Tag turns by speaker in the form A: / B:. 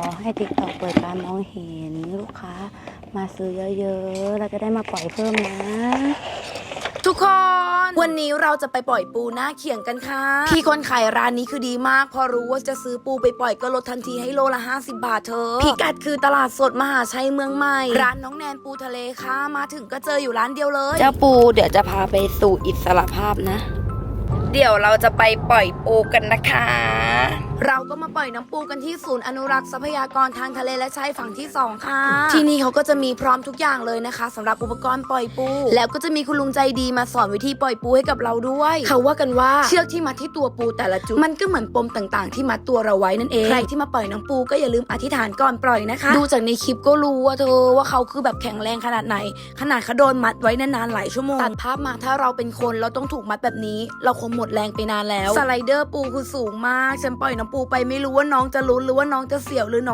A: ขอให้ติ๊กต็อกเปิดการมองเห็นลูกค้ามาซื้อเยอะๆ เราจะได้มาปล่อยเพิ่มนะ
B: ทุกคน วันนี้เราจะไปปล่อยปูหน้าเขียงกันค่ะ พี่คนขายร้านนี้คือดีมาก พอรู้ว่าจะซื้อปูไปปล่อยก็ลดทันทีให้โลละ 50 บาทเธอ พิกัดคือตลาดสดมหาชัยเมืองใหม่ ร้านน้องแนนปูทะเลค่ะ มาถึงก็เจออยู่ร้านเดียวเลย
A: เจ้าปูเดี๋ยวจะพาไปสู่อิสรภาพนะ
B: เดี๋ยวเราจะไปปล่อยปูกันนะคะเราก็มาปล่อยน้ำปูกันที่ศูนย์อนุรักษ์ทรัพยากรทางทะเลและชายฝั่งที่ 2 ค่ะ ที่นี่เขาก็จะมีพร้อมทุกอย่างเลยนะคะสำหรับอุปกรณ์ปล่อยปู แล้วก็จะมีคุณลุงใจดีมาสอนวิธีปล่อยปูให้กับเราด้วย เขาว่ากันว่าเชือกที่มัดที่ตัวปูแต่ละจุดมันก็เหมือนปมต่างๆ ที่มัดตัวเราไว้นั่นเองใครที่มาปล่อยน้ำปูก็อย่าลืมอธิษฐานก่อนปล่อยนะคะ ดูจากในคลิปก็รู้ว่าเธอว่าเขาคือแบบแข็งแรงขนาดไหน ขนาดเขาโดนมัดไว้นานๆหลายชั่วโมงตัดภาพมาถ้าเราเป็นคนเราต้องถูกมัดแบบนี้ เราคงหมดแรงไปนานแล้วสไลเดอร์ปูคือสูงมากฉันปล่อยน้องปูไปไม่รู้ว่าน้องจะลุ้นหรือว่าน้องจะเสียวหรือน้อง